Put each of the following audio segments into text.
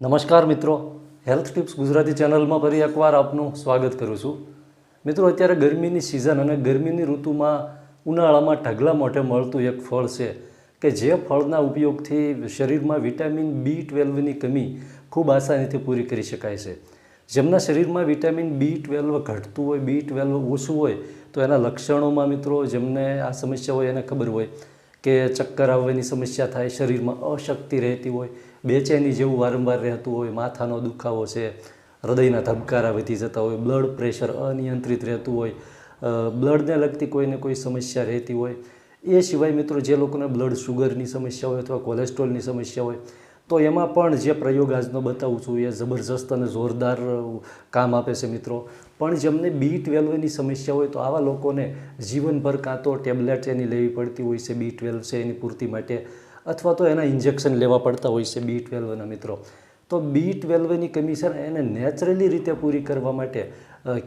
નમસ્કાર મિત્રો. Health tips Gujarati ચેનલમાં ફરી એકવાર આપનું સ્વાગત કરું છું. મિત્રો, અત્યારે ગરમીની સિઝન અને ગરમીની ઋતુમાં ઉનાળામાં ઢગલા મોઢે મળતું એક ફળ છે કે જે ફળના ઉપયોગથી શરીરમાં વિટામિન બી ટ્વેલ્વની કમી ખૂબ આસાનીથી પૂરી કરી શકાય છે. જેમના શરીરમાં વિટામિન બી ટ્વેલ્વ ઘટતું હોય, બી ટ્વેલ્વ ઓછું હોય, તો એના લક્ષણોમાં મિત્રો જેમને આ સમસ્યા હોય એને ખબર હોય કે ચક્કર આવવાની સમસ્યા થાય, શરીરમાં અશક્તિ રહેતી હોય બેચેની જેવું વારંવાર રહેતું હોય, માથાનો દુખાવો છે, હૃદયના ધબકારા વધી જતા હોય, બ્લડ પ્રેશર અનિયંત્રિત રહેતું હોય બ્લડને લગતી કોઈને કોઈ સમસ્યા રહેતી હોય, એ સિવાય મિત્રો જે લોકોને બ્લડ શુગરની સમસ્યા હોય અથવા કોલેસ્ટ્રોલની સમસ્યા હોય, તો એમાં પણ જે પ્રયોગ આજનો બતાવું છું, એ જબરજસ્ત અને જોરદાર કામ આપે છે મિત્રો. પણ જેમને બી ટ્વેલ્વની સમસ્યા હોય, તો આવા લોકોને જીવનભર કાં તો ટેબ્લેટ એની લેવી પડતી હોય છે બી ટ્વેલ્વ છે એની પૂર્તિ માટે અથવા તો એના ઇન્જેક્શન લેવા પડતા હોય છે બી ટ્વેલ્વના મિત્રો. તો બી ટ્વેલ્વની કમી છે ને એને નેચરલી રીતે પૂરી કરવા માટે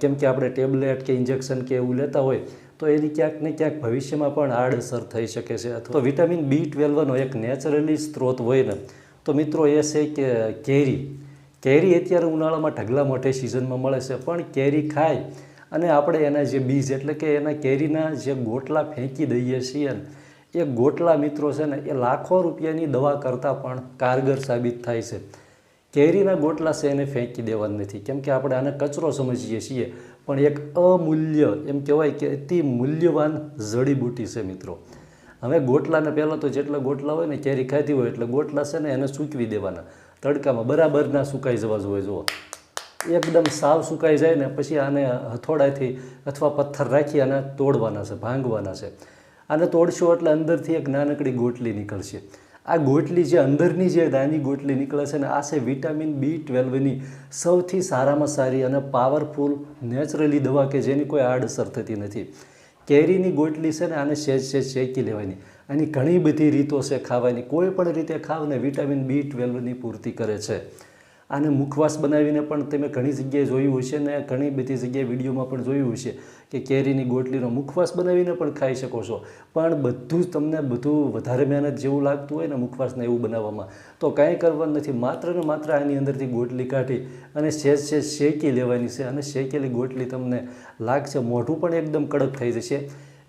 કેમ કે આપણે ટેબ્લેટ કે ઇન્જેક્શન કે એવું લેતા હોય, તો એની ક્યાંક ને ક્યાંક ભવિષ્યમાં પણ આડઅસર થઈ શકે છે. અથવા વિટામિન બી ટ્વેલ્વનો એક નેચરલી સ્ત્રોત હોય ને, તો મિત્રો એ છે કે કેરી. કેરી અત્યારે ઉનાળામાં ઢગલા મોટે સિઝનમાં મળે છે, પણ કેરી ખાય. અને આપણે એના જે બીજ એટલે કે એના કેરીના જે ગોટલા ફેંકી દઈએ છીએ ને એ ગોટલા મિત્રો છે ને, એ લાખો રૂપિયાની દવા કરતાં પણ કારગર સાબિત થાય છે. કેરીના ગોટલા છે એને ફેંકી દેવાના નથી. કેમ કે આપણે આને કચરો સમજીએ છીએ, પણ એક અમૂલ્ય, એમ કહેવાય કે અતિ મૂલ્યવાન જડીબૂટી છે મિત્રો. હવે ગોટલાને પહેલાં તો જેટલા ગોટલા હોય ને, કેરી ખાધી હોય એટલે ગોટલા છે ને એને સૂકવી દેવાના. તડકામાં બરાબર ના સુકાઈ જવા જોઈએ, જુઓ. એકદમ સાવ સુકાઈ જાય ને, પછી આને હથોડાથી અથવા પથ્થર રાખી આને તોડવાના છે, ભાંગવાના છે. આને તોડશો એટલે અંદરથી એક નાનકડી ગોટલી નીકળશે. આ ગોટલી જે અંદરની જે નાની ગોટલી નીકળે છે ને, આ છે વિટામિન બી ટ્વેલ્વની સૌથી સારામાં સારી અને પાવરફુલ નેચરલી દવા કે જેની કોઈ આડઅસર થતી નથી. કેરીની ગોટલી છે ને, આને સેજ સેજ શેકી લેવાની. આની ઘણી બધી રીતો છે ખાવાની. કોઈ પણ રીતે ખાવ ને વિટામિન બી ટ્વેલ્વની પૂર્તિ કરે છે. આને મુખવાસ બનાવીને પણ તમે ઘણી જગ્યાએ જોયું હશે ને ઘણી બધી જગ્યાએ વિડીયોમાં પણ જોયું હશે કે કેરીની ગોટલીનો મુખવાસ બનાવીને પણ ખાઈ શકો છો. પણ બધું જ તમને બધું વધારે મહેનત જેવું લાગતું હોય ને મુખવાસને એવું બનાવવામાં. તો કાંઈ કરવાનું નથી. માત્ર ને માત્ર આની અંદરથી ગોટલી કાઢી અને સેજ સેજ શેકી લેવાની છે અને શેકેલી ગોટલી તમને લાગશે મોઢું પણ એકદમ કડક થઈ જશે.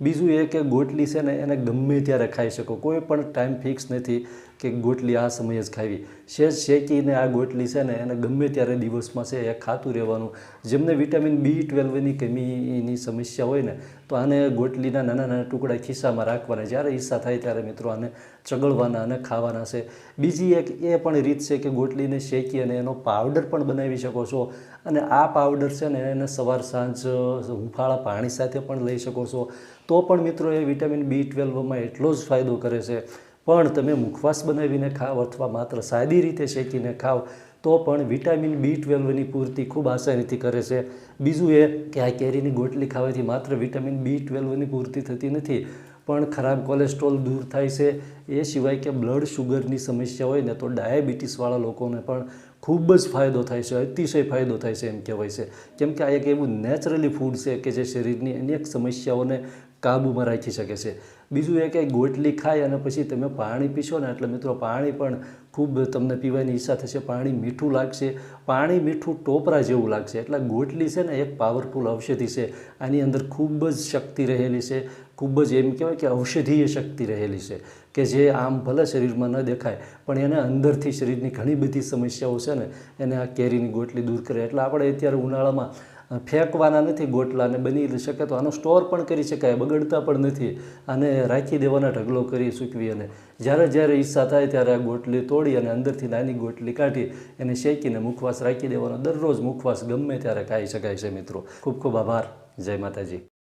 બીજું એ કે ગોટલી છે ને એને ગમે ત્યારે ખાઈ શકો. કોઈ પણ ટાઈમ ફિક્સ નથી. કે ગોટલી આ સમયે જ ખાવી. શેજ શેકીને આ ગોટલી છે ને એને ગમે ત્યારે દિવસમાં છે એ ખાતું રહેવાનું. જેમને વિટામિન બી ટ્વેલ્વની કમીની સમસ્યા હોય ને, તો આને ગોટલીના નાના નાના ટુકડા ખિસ્સામાં રાખવાના. જ્યારે ઈચ્છા થાય ત્યારે મિત્રો આને ચગળવાના અને ખાવાના છે. બીજી એક એ પણ રીત છે કે ગોટલીને શેકી અને એનો પાવડર પણ બનાવી શકો છો. અને આ પાવડર છે ને એને સવાર સાંજ, હુંફાળા પાણી સાથે પણ લઈ શકો છો. તો પણ મિત્રો એ વિટામિન બી ટ્વેલ્વમાં એટલો જ ફાયદો કરે છે. પણ તમે મુખવાસ બનાવીને ખાવ અથવા માત્ર સાદી રીતે શેકીને ખાવ તો પણ વિટામિન બી ટ્વેલ્વની પૂર્તિ ખૂબ આસાનીથી કરે છે. બીજું એ કે આ કેરીની ગોટલી ખાવાથી માત્ર વિટામિન બી ટ્વેલ્વની પૂર્તિ થતી નથી, પણ ખરાબ કોલેસ્ટ્રોલ દૂર થાય છે. એ સિવાય કે બ્લડ શુગરની સમસ્યા હોય ને તો ડાયાબિટીસવાળા લોકોને પણ ખૂબ જ ફાયદો થાય છે, અતિશય ફાયદો થાય છે એમ કહેવાય છે. કેમ કે આ એક એવું નેચરલી ફૂડ છે કે જે શરીરની અનેક સમસ્યાઓને કાબૂમાં રાખી શકે છે. બીજું એ કે ગોટલી ખાય અને પછી તમે પાણી પીશો ને, એટલે મિત્રો પાણી પણ ખૂબ તમને પીવાની ઈચ્છા થશે. પાણી મીઠું લાગશે. પાણી મીઠું ટોપરા જેવું લાગશે. એટલે ગોટલી છે ને એક પાવરફુલ ઔષધિ છે. આની અંદર ખૂબ જ શક્તિ રહેલી છે. ખૂબ જ એમ કહેવાય કે ઔષધીય શક્તિ રહેલી છે કે જે આમ ભલે શરીરમાં ન દેખાય, પણ એને અંદરથી શરીરની ઘણી બધી સમસ્યાઓ છે ને, એને આ કેરીની ગોટલી દૂર કરે. એટલે આપણે અત્યારે ઉનાળામાં ફેંકવાના નથી ગોટલાને બની શકે તો આનો સ્ટોર પણ કરી શકાય, બગડતા પણ નથી. અને રાખી દેવાના ઢગલો કરી સૂકવી અને જ્યારે જ્યારે ઈચ્છા થાય ત્યારે આ ગોટલી તોડી અને અંદરથી નાની ગોટલી કાઢી એને શેકીને મુખવાસ રાખી દેવાનો. દરરોજ મુખવાસ ગમે ત્યારે ખાઈ શકાય છે મિત્રો. ખૂબ ખૂબ આભાર. જય માતાજી.